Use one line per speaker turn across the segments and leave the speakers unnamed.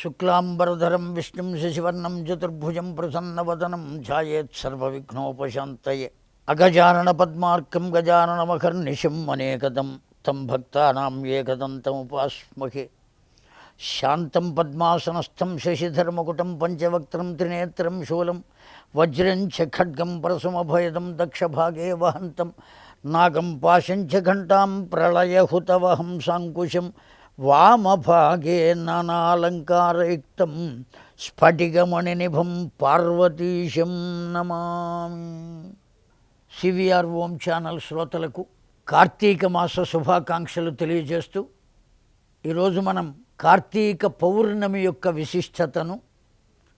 శుక్లాంబరధరం విష్ణుం శశివర్ణం చతుర్భుజం ప్రసన్నవదనం ఛాయేత్ సర్వవిఘ్నోపశాంతయే. అగజానన పద్మార్కం గజాననమహర్నిశం అనేకదం తం భక్తానాం ఏకదంతముపాస్మహే శాంతం పద్మాసనస్థం శశిధర్మకుటం పంచవక్త్రం త్రినేత్రం శూలం వజ్రం చ ఖడ్గం పరశుమభయదం దక్షభాగే వహంతం నాగం పాశం చ ఘంటాం ప్రళయహుతవహం సాంకుశం వామభాగే నానాలంకారయుక్తం స్ఫటికమణినిభం పార్వతీశం నమామి. సివిఆర్ ఓం ఛానల్ శ్రోతలకు కార్తీక మాస శుభాకాంక్షలు తెలియజేస్తూ ఈరోజు మనం కార్తీక పౌర్ణమి యొక్క విశిష్టతను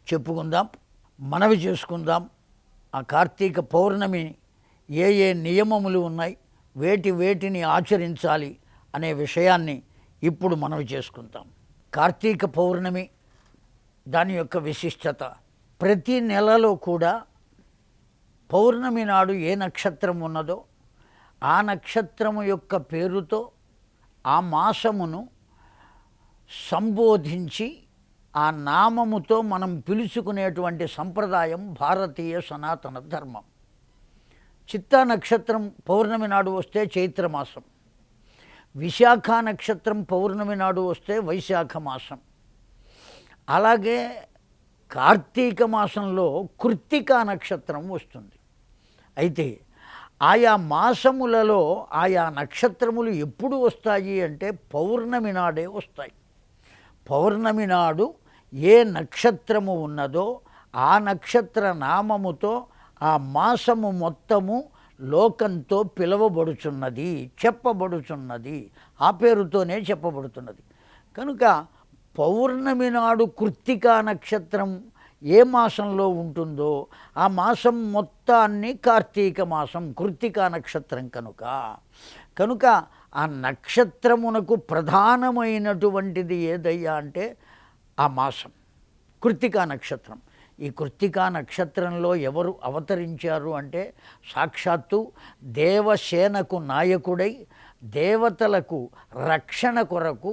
చెప్పుకుందాం మనవి చేసుకుందాం. ఆ కార్తీక పౌర్ణమి ఏ ఏ నియమములు ఉన్నాయి వేటి వేటిని ఆచరించాలి అనే విషయాన్ని ఇప్పుడు మనవి చేసుకుంటాం కార్తీక పౌర్ణమి దాని యొక్క విశిష్టత. ప్రతి నెలలో కూడా పౌర్ణమి నాడు ఏ నక్షత్రం ఉన్నదో ఆ నక్షత్రము యొక్క పేరుతో ఆ మాసమును సంబోధించి ఆ నామముతో మనం పిలుచుకునేటువంటి సంప్రదాయం భారతీయ సనాతన ధర్మం. చిత్తా నక్షత్రం పౌర్ణమి నాడు వస్తే చైత్రమాసం. విశాఖ నక్షత్రం పౌర్ణమి నాడు వస్తే వైశాఖ మాసం. అలాగే కార్తీక మాసంలో కృత్తికా నక్షత్రం వస్తుంది. అయితే ఆయా మాసములలో ఆయా నక్షత్రములు ఎప్పుడు వస్తాయి అంటే పౌర్ణమి నాడే వస్తాయి. పౌర్ణమి నాడు ఏ నక్షత్రము ఉన్నదో ఆ నక్షత్ర నామముతో ఆ మాసము మొత్తము లోకంతో పిలవబడుచున్నది చెప్పబడుచున్నది ఆ పేరుతోనే చెప్పబడుతున్నది. కనుక పౌర్ణమి నాడు కృత్తికా నక్షత్రం ఏ మాసంలో ఉంటుందో ఆ మాసం మొత్తాన్ని కార్తీక మాసం కృత్తికా నక్షత్రం కనుక. కనుక ఆ నక్షత్రమునకు ప్రధానమైనటువంటిది ఏదయ్యా అంటే ఆ మాసం కృత్తికా నక్షత్రం. ఈ కృత్తికా నక్షత్రంలో ఎవరు అవతరించారు అంటే సాక్షాత్తు దేవసేనకు నాయకుడై దేవతలకు రక్షణ కొరకు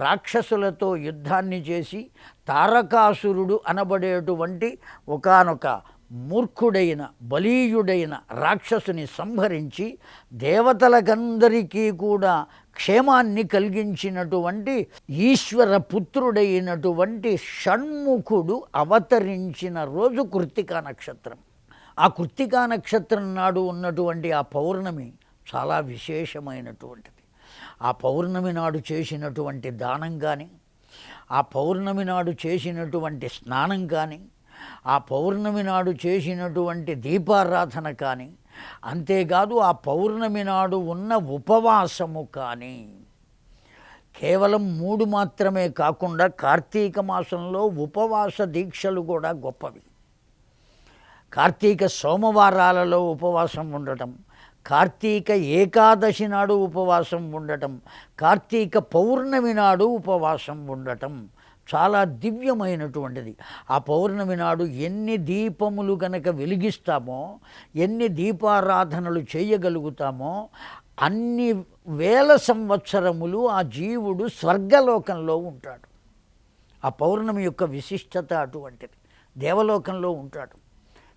రాక్షసులతో యుద్ధాన్ని చేసి తారకాసురుడు అనబడేటువంటి ఒకానొక మూర్ఖుడైన బలీయుడైన రాక్షసుని సంహరించి దేవతలకందరికీ కూడా క్షేమాన్ని కలిగించినటువంటి ఈశ్వర పుత్రుడైనటువంటి షణ్ముఖుడు అవతరించిన రోజు కృత్తికా నక్షత్రం. ఆ కృత్తికా నక్షత్రం నాడు ఉన్నటువంటి ఆ పౌర్ణమి చాలా విశేషమైనటువంటిది. ఆ పౌర్ణమి నాడు చేసినటువంటి దానం కానీ ఆ పౌర్ణమి నాడు చేసినటువంటి స్నానం కానీ ఆ పౌర్ణమి నాడు చేసినటువంటి దీపారాధన కానీ అంతేకాదు ఆ పౌర్ణమి నాడు ఉన్న ఉపవాసము కానీ కేవలం మూడు మాత్రమే కాకుండా కార్తీక మాసంలో ఉపవాస దీక్షలు కూడా గొప్పవి. కార్తీక సోమవారాలలో ఉపవాసం ఉండటం కార్తీక ఏకాదశి నాడు ఉపవాసం ఉండటం కార్తీక పౌర్ణమి నాడు ఉపవాసం ఉండటం చాలా దివ్యమైనటువంటిది. ఆ పౌర్ణమి నాడు ఎన్ని దీపములు గనక వెలిగిస్తామో ఎన్ని దీపారాధనలు చేయగలుగుతామో అన్ని వేల సంవత్సరములు ఆ జీవుడు స్వర్గలోకంలో ఉంటాడు. ఆ పౌర్ణమి యొక్క విశిష్టత అటువంటిది. దేవలోకంలో ఉంటాడు.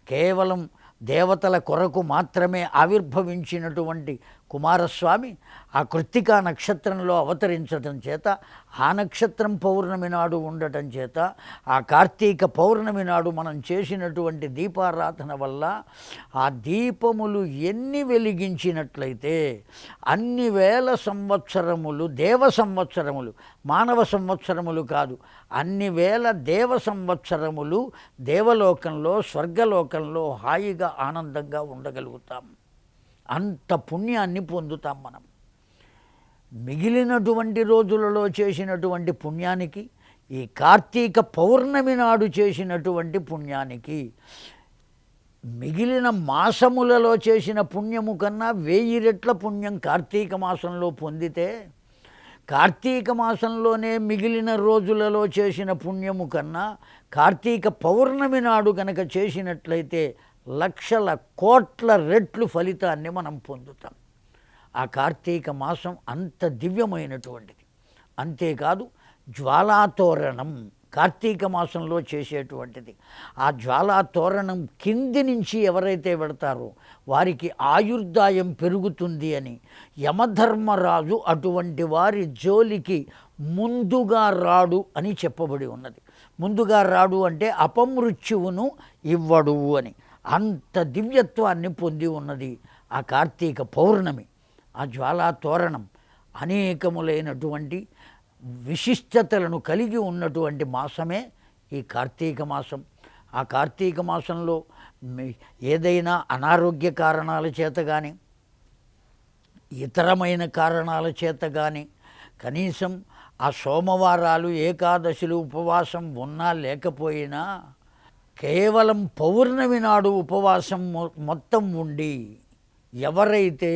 కేవలం దేవతల కొరకు మాత్రమే ఆవిర్భవించినటువంటి కుమారస్వామి ఆ కృత్తికా నక్షత్రంలో అవతరించటం చేత ఆ నక్షత్రం పౌర్ణమి నాడు ఉండటం చేత ఆ కార్తీక పౌర్ణమి నాడు మనం చేసినటువంటి దీపారాధన వల్ల ఆ దీపములు ఎన్ని వెలిగించినట్లయితే అన్ని వేల సంవత్సరములు దేవ సంవత్సరములు మానవ సంవత్సరములు కాదు అన్ని వేల దేవ సంవత్సరములు దేవలోకంలో స్వర్గలోకంలో హాయిగా ఆనందంగా ఉండగలుగుతాం. అంత పుణ్యాన్ని పొందుతాం మనం. మిగిలినటువంటి రోజులలో చేసినటువంటి పుణ్యానికి ఈ కార్తీక పౌర్ణమి నాడు చేసినటువంటి పుణ్యానికి మిగిలిన మాసములలో చేసిన పుణ్యము కన్నా వెయ్యి రెట్ల పుణ్యం కార్తీక మాసంలో పొందితే కార్తీక మాసంలోనే మిగిలిన రోజులలో చేసిన పుణ్యము కన్నా కార్తీక పౌర్ణమి నాడు కనుక చేసినట్లయితే లక్షల కోట్ల రెట్లు ఫలితాన్ని మనం పొందుతాం. ఆ కార్తీక మాసం అంత దివ్యమైనటువంటిది. అంతేకాదు జ్వాలాతోరణం కార్తీక మాసంలో చేసేటువంటిది. ఆ జ్వాలాతోరణం కింది నుంచి ఎవరైతే పెడతారో వారికి ఆయుర్దాయం పెరుగుతుంది అని యమధర్మరాజు అటువంటి వారి జోలికి ముందుగా రాడు అని చెప్పబడి ఉన్నది. ముందుగా రాడు అంటే అపమృత్యువును ఇవ్వడు అని. అంత దివ్యత్వాన్ని పొంది ఉన్నది ఆ కార్తీక పౌర్ణమి. ఆ జ్వాలా తోరణం అనేకములైనటువంటి విశిష్టతలను కలిగి ఉన్నటువంటి మాసమే ఈ కార్తీక మాసం. ఆ కార్తీక మాసంలో ఏదైనా అనారోగ్య కారణాల చేత కానీ ఇతరమైన కారణాల చేత కానీ కనీసం ఆ సోమవారాలు ఏకాదశులు ఉపవాసం ఉన్నా లేకపోయినా కేవలం పౌర్ణమి నాడు ఉపవాసం మొ- మొత్తం ఉండి ఎవరైతే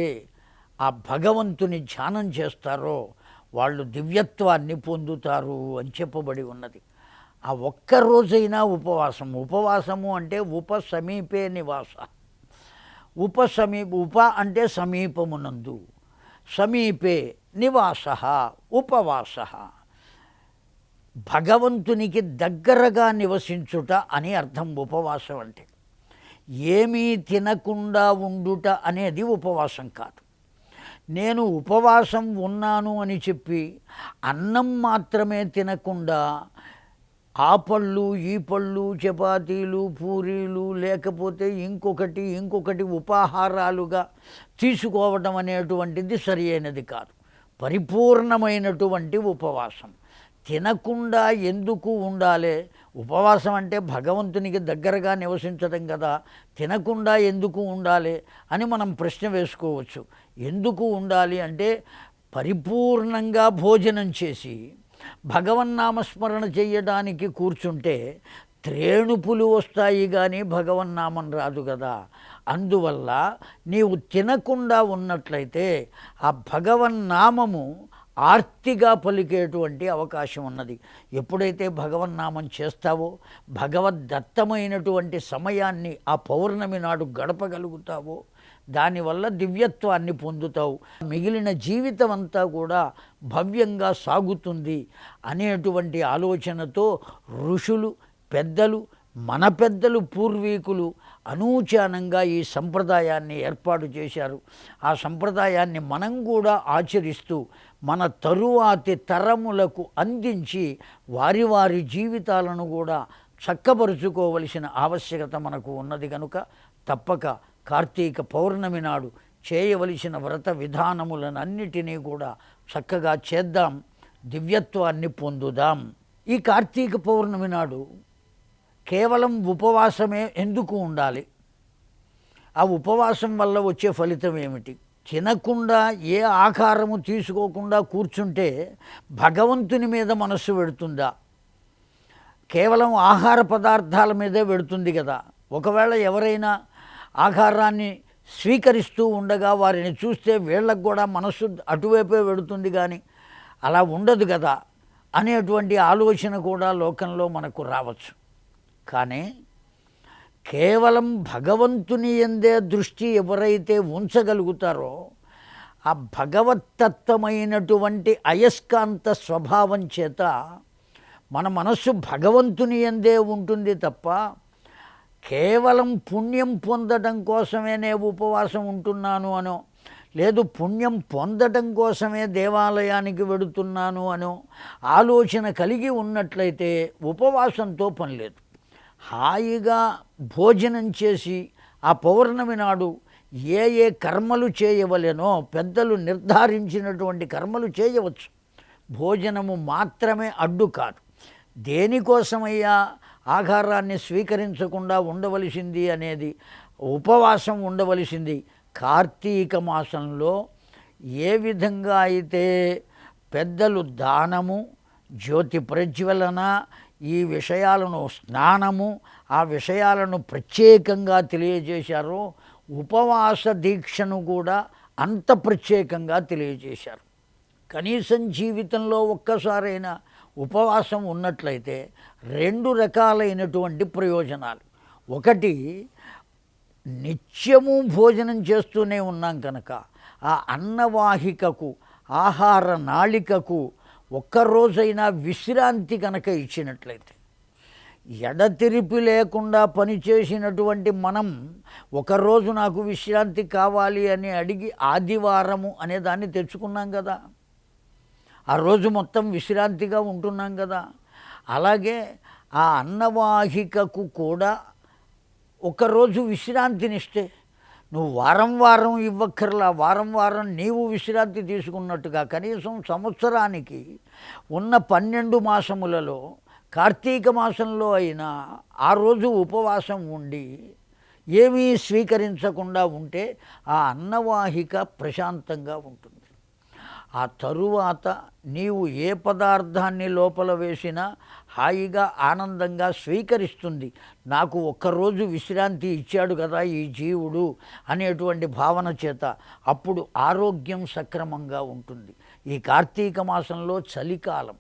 ఆ భగవంతుని ధ్యానం చేస్తారో వాళ్ళు దివ్యత్వాన్ని పొందుతారు అని చెప్పబడి ఉన్నది. ఆ ఒక్క రోజైనా ఉపవాసం. ఉపవాసము అంటే ఉప సమీపే నివాస. ఉప సమీప ఉప అంటే సమీపమునందు. సమీపే నివాస ఉపవాస. భగవంతునికి దగ్గరగా నివసించుట అని అర్థం ఉపవాసం అంటే. ఏమీ తినకుండా ఉండుట అనేది ఉపవాసం కాదు. నేను ఉపవాసం ఉన్నాను అని చెప్పి అన్నం మాత్రమే తినకుండా ఆ పళ్ళు ఈ పళ్ళు చపాతీలు పూరీలు లేకపోతే ఇంకొకటి ఇంకొకటి ఉపాహారాలుగా తీసుకోవడం అనేటువంటిది సరియైనది కాదు. పరిపూర్ణమైనటువంటి ఉపవాసం. తినకుండా ఎందుకు ఉండాలి? ఉపవాసం అంటే భగవంతునికి దగ్గరగా నివసించడం కదా. తినకుండా ఎందుకు ఉండాలి అని మనం ప్రశ్న వేసుకోవచ్చు. ఎందుకు ఉండాలి అంటే పరిపూర్ణంగా భోజనం చేసి భగవన్నామస్మరణ చేయడానికి కూర్చుంటే త్రేణుపులు వస్తాయి కానీ భగవన్నామం రాదు కదా. అందువల్ల నీవు తినకుండా ఉన్నట్లయితే ఆ భగవన్నామము ఆర్తిగా పలికేటువంటి అవకాశం ఉన్నది. ఎప్పుడైతే భగవన్నామం చేస్తావో భగవద్దత్తమైనటువంటి సమయాన్ని ఆ పౌర్ణమి నాడు గడపగలుగుతావో దానివల్ల దివ్యత్వాన్ని పొందుతావు. మిగిలిన జీవితం అంతా కూడా భవ్యంగా సాగుతుంది అనేటువంటి ఆలోచనతో ఋషులు పెద్దలు మన పెద్దలు పూర్వీకులు అనూచానంగా ఈ సంప్రదాయాన్ని ఏర్పాటు చేశారు. ఆ సంప్రదాయాన్ని మనం కూడా ఆచరిస్తూ మన తరువాతి తరములకు అందించి వారి వారి జీవితాలను కూడా చక్కబరుచుకోవలసిన ఆవశ్యకత మనకు ఉన్నది కనుక తప్పక కార్తీక పౌర్ణమి నాడు చేయవలసిన వ్రత విధానములనన్నిటినీ కూడా చక్కగా చేద్దాం దివ్యత్వాన్ని పొందుదాం. ఈ కార్తీక పౌర్ణమి నాడు కేవలం ఉపవాసమే ఎందుకు ఉండాలి? ఆ ఉపవాసం వల్ల వచ్చే ఫలితం ఏమిటి? తినకుండా ఏ ఆకారము తీసుకోకుండా కూర్చుంటే భగవంతుని మీద మనస్సు పెడుతుందా? కేవలం ఆహార పదార్థాల మీదే పెడుతుంది కదా. ఒకవేళ ఎవరైనా ఆహారాన్ని స్వీకరిస్తూ ఉండగా వారిని చూస్తే వీళ్ళకు కూడా మనస్సు అటువైపే పెడుతుంది కానీ అలా ఉండదు కదా అనేటువంటి ఆలోచన కూడా లోకంలో మనకు రావచ్చు. కానీ కేవలం భగవంతుని ఎందే దృష్టి ఎవరైతే ఉంచగలుగుతారో ఆ భగవత్తత్వమైనటువంటి అయస్కాంత స్వభావం చేత మన మనస్సు భగవంతుని ఎందే ఉంటుంది తప్ప కేవలం పుణ్యం పొందడం కోసమే నేను ఉపవాసం ఉంటున్నాను అనో లేదు పుణ్యం పొందడం కోసమే దేవాలయానికి వెడుతున్నాను అనో ఆలోచన కలిగి ఉన్నట్లయితే ఉపవాసంతో పని లేదు. హాయిగా భోజనం చేసి ఆ పౌర్ణమి నాడు ఏ ఏ కర్మలు చేయవలెనో పెద్దలు నిర్ధారించినటువంటి కర్మలు చేయవచ్చు. భోజనము మాత్రమే అడ్డు కాదు. దేనికోసమయ్యా ఆహారాన్ని స్వీకరించకుండా ఉండవలసింది అనేది ఉపవాసం ఉండవలసింది. కార్తీక మాసంలో ఏ విధంగా అయితే పెద్దలు దానము జ్యోతి ప్రజ్వలన ఈ విషయాలను స్నానము ఆ విషయాలను ప్రత్యేకంగా తెలియజేశారో ఉపవాస దీక్షను కూడా అంత ప్రత్యేకంగా తెలియజేశారు. కనీసం జీవితంలో ఒక్కసారైనా ఉపవాసం ఉన్నట్లయితే రెండు రకాలైనటువంటి ప్రయోజనాలు. ఒకటి నిత్యము భోజనం చేస్తూనే ఉన్నాం కనుక ఆ అన్నవాహికకు ఆహార నాళికకు ఒక్కరోజైనా విశ్రాంతి కనుక ఇచ్చినట్లయితే ఎడతెరిపి లేకుండా పనిచేసినటువంటి మనం ఒకరోజు నాకు విశ్రాంతి కావాలి అని అడిగి ఆదివారము అనే దాన్ని తెచ్చుకున్నాం కదా. ఆ రోజు మొత్తం విశ్రాంతిగా ఉంటున్నాం కదా. అలాగే ఆ అన్నవాహికకు కూడా ఒకరోజు విశ్రాంతినిస్తే నువ్వు వారం వారం ఇవ్వక్కర్లా వారం వారం నీవు విశ్రాంతి తీసుకున్నట్టుగా కనీసం సంవత్సరానికి ఉన్న పన్నెండు మాసములలో కార్తీక మాసంలో అయినా ఆ రోజు ఉపవాసం ఉండి ఏమీ స్వీకరించకుండా ఉంటే ఆ అన్నవాహిక ప్రశాంతంగా ఉంటుంది. ఆ తరువాత నీవు ఏ పదార్థాన్ని లోపల వేసినా హాయిగా ఆనందంగా స్వీకరిస్తుంది. నాకు ఒక్కరోజు విశ్రాంతి ఇచ్చాడు కదా ఈ జీవుడు అనేటువంటి భావన చేత అప్పుడు ఆరోగ్యం సక్రమంగా ఉంటుంది. ఈ కార్తీక మాసంలో చలికాలం.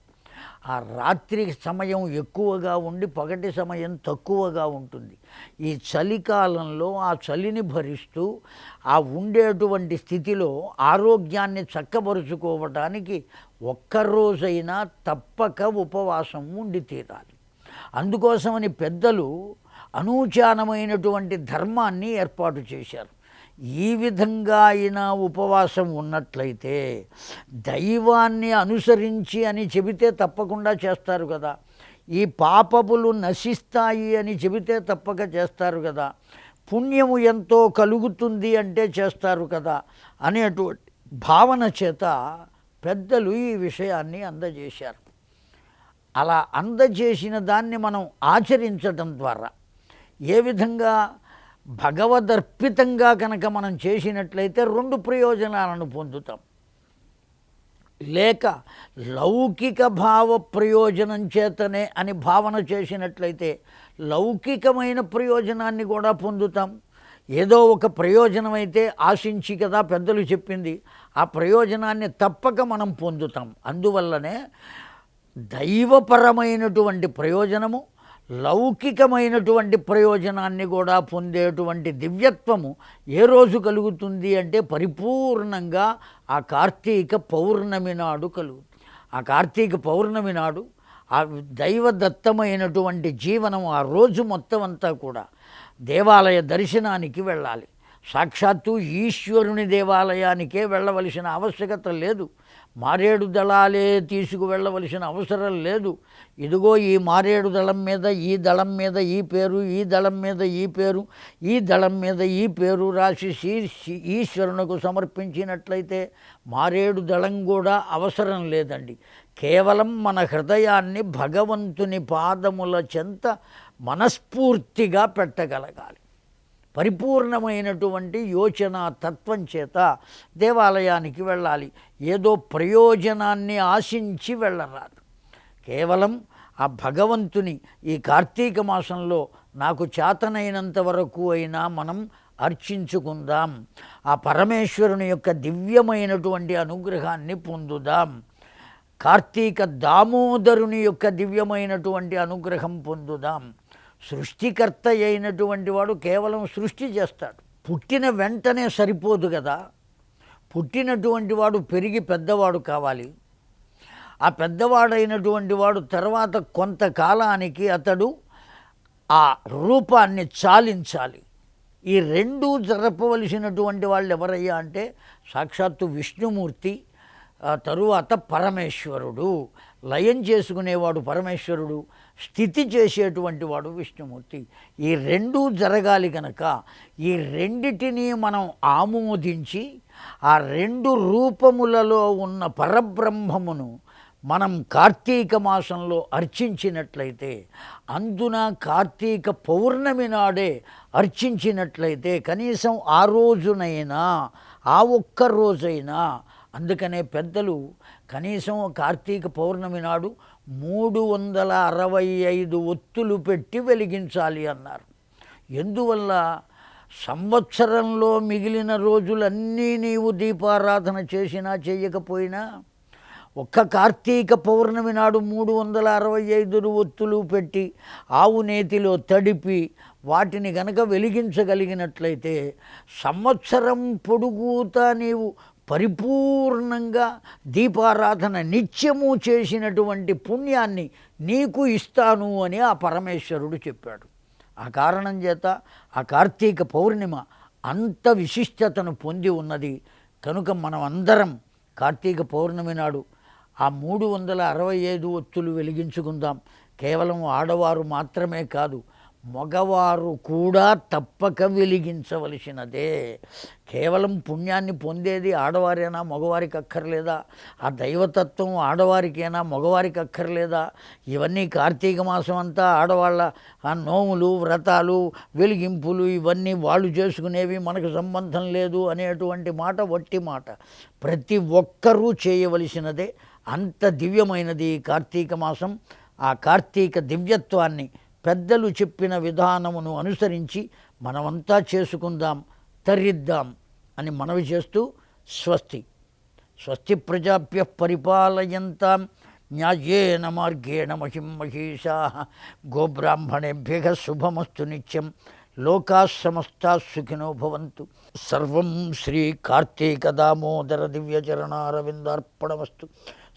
ఆ రాత్రి సమయం ఎక్కువగా ఉండి పగటి సమయం తక్కువగా ఉంటుంది. ఈ చలికాలంలో ఆ చలిని భరిస్తూ ఆ ఉండేటువంటి స్థితిలో ఆరోగ్యాన్ని చక్కబరుచుకోవటానికి ఒక్కరోజైనా తప్పక ఉపవాసం ఉండి తీరాలి. అందుకోసమని పెద్దలు అనూచానమైనటువంటి ధర్మాన్ని ఏర్పాటు చేశారు. ఈ విధంగా అయినా ఉపవాసం ఉన్నట్లయితే దైవాన్ని అనుసరించి అని చెబితే తప్పకుండా చేస్తారు కదా. ఈ పాపములు నశిస్తాయి అని చెబితే తప్పక చేస్తారు కదా. పుణ్యము ఎంతో కలుగుతుంది అంటే చేస్తారు కదా అనేటువంటి భావన చేత పెద్దలు ఈ విషయాన్ని అందజేశారు. అలా అందజేసిన దాన్ని మనం ఆచరించడం ద్వారా ఏ విధంగా భగవదర్పితంగా కనుక మనం చేసినట్లయితే రెండు ప్రయోజనాలను పొందుతాం. లేక లౌకిక భావ ప్రయోజనం చేతనే అని భావన చేసినట్లయితే లౌకికమైన ప్రయోజనాన్ని కూడా పొందుతాం. ఏదో ఒక ప్రయోజనం అయితే ఆశించి కదా పెద్దలు చెప్పింది ఆ ప్రయోజనాన్ని తప్పక మనం పొందుతాం. అందువల్లనే దైవపరమైనటువంటి ప్రయోజనము లౌకికమైనటువంటి ప్రయోజనాన్ని కూడా పొందేటువంటి దివ్యత్వము ఏ రోజు కలుగుతుంది అంటే పరిపూర్ణంగా ఆ కార్తీక పౌర్ణమి నాడు కలుగుతుంది. ఆ కార్తీక పౌర్ణమి నాడు ఆ దైవదత్తమైనటువంటి జీవనం ఆ రోజు మొత్తం అంతా కూడా దేవాలయ దర్శనానికి వెళ్ళాలి. సాక్షాత్తు ఈశ్వరుని దేవాలయానికే వెళ్ళవలసిన ఆవశ్యకత లేదు. మారేడు దళాలే తీసుకువెళ్ళవలసిన అవసరం లేదు. ఇదిగో ఈ మారేడు దళం మీద ఈ దళం మీద ఈ పేరు ఈ దళం మీద ఈ పేరు ఈ దళం మీద ఈ పేరు రాసి శ్రీ ఈశ్వరునకు సమర్పించినట్లయితే మారేడు దళం కూడా అవసరం లేదండి. కేవలం మన హృదయాన్ని భగవంతుని పాదముల చెంత మనస్ఫూర్తిగా పెట్టగలగాలి. పరిపూర్ణమైనటువంటి యోచన తత్వం చేత దేవాలయానికి వెళ్ళాలి. ఏదో ప్రయోజనాన్ని ఆశించి వెళ్ళరాదు. కేవలం ఆ భగవంతుని ఈ కార్తీక మాసంలో నాకు చేతనైనంత వరకు అయినా మనం అర్చించుకుందాం. ఆ పరమేశ్వరుని యొక్క దివ్యమైనటువంటి అనుగ్రహాన్ని పొందుదాం. కార్తీక దామోదరుని యొక్క దివ్యమైనటువంటి అనుగ్రహం పొందుదాం. సృష్టికర్త అయినటువంటి వాడు కేవలం సృష్టి చేస్తాడు. పుట్టిన వెంటనే సరిపోదు కదా. పుట్టినటువంటి వాడు పెరిగి పెద్దవాడు కావాలి. ఆ పెద్దవాడైనటువంటి వాడు తర్వాత కొంతకాలానికి అతడు ఆ రూపాన్ని చాలించాలి. ఈ రెండు జరపవలసినటువంటి వాళ్ళు ఎవరయ్యా అంటే సాక్షాత్తు విష్ణుమూర్తి ఆ తరువాత పరమేశ్వరుడు. లయం చేసుకునేవాడు పరమేశ్వరుడు స్థితి చేసేటువంటి వాడు విష్ణుమూర్తి. ఈ రెండు జరగాలి కనుక ఈ రెండిటినీ మనం ఆమోదించి ఆ రెండు రూపములలో ఉన్న పరబ్రహ్మమును మనం కార్తీక మాసంలో అర్చించినట్లయితే అందున కార్తీక పౌర్ణమి నాడే అర్చించినట్లయితే కనీసం ఆ రోజునైనా ఆ ఒక్క రోజైనా అందుకనే పెద్దలు కనీసం కార్తీక పౌర్ణమి నాడు మూడు వందల అరవై ఐదు ఒత్తులు పెట్టి వెలిగించాలి అన్నారు. ఎందువల్ల? సంవత్సరంలో మిగిలిన రోజులన్నీ నీవు దీపారాధన చేసినా చేయకపోయినా ఒక్క కార్తీక పౌర్ణమి నాడు మూడు వందల అరవై ఐదు ఒత్తులు పెట్టి ఆవు నేతిలో తడిపి వాటిని గనక వెలిగించగలిగినట్లయితే సంవత్సరం పొడుగుతా నీవు పరిపూర్ణంగా దీపారాధన నిత్యము చేసినటువంటి పుణ్యాన్ని నీకు ఇస్తాను అని ఆ పరమేశ్వరుడు చెప్పాడు. ఆ కారణం చేత ఆ కార్తీక పౌర్ణిమ అంత విశిష్టతను పొంది ఉన్నది. కనుక మనం అందరం కార్తీక పౌర్ణమి నాడు ఆ మూడు వందల అరవై ఐదు ఒత్తులు వెలిగించుకుందాం. కేవలం ఆడవారు మాత్రమే కాదు మగవారు కూడా తప్పక వెలిగించవలసినదే. కేవలం పుణ్యాన్ని పొందేది ఆడవారేనా మగవారికి అక్కర్లేదా? ఆ దైవతత్వం ఆడవారికేనా మగవారికి అక్కర్లేదా? ఇవన్నీ కార్తీక మాసం అంతా ఆడవాళ్ళ ఆ నోములు వ్రతాలు వెలిగింపులు ఇవన్నీ వాళ్ళు చేసుకునేవి మనకు సంబంధం లేదు అనేటువంటి మాట వట్టి మాట. ప్రతి ఒక్కరూ చేయవలసినదే. అంత దివ్యమైనది కార్తీక మాసం. ఆ కార్తీక దివ్యత్వాన్ని పెద్దలు చెప్పిన విధానమును అనుసరించి మనమంతా చేసుకుందాం తరిద్దాం అని మనవి చేస్తూ స్వస్తి. స్వస్తి ప్రజాభ్య పరిపాలయంతాం న్యాయేన మార్గేణ మహిం మహిషా గోబ్రాహ్మణేభ్య శుభమస్తు నిత్యం లోకా సమస్తా సుఖినో భవంతు. సర్వం శ్రీ కార్తీక దామోదర దివ్యచరణారవిందార్పణమస్తు.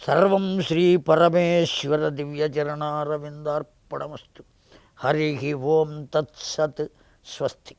సర్వం శ్రీ పరమేశ్వర దివ్యచరణారవిందార్పణమస్తు. హరి ఓం తత్సత్ స్వస్తి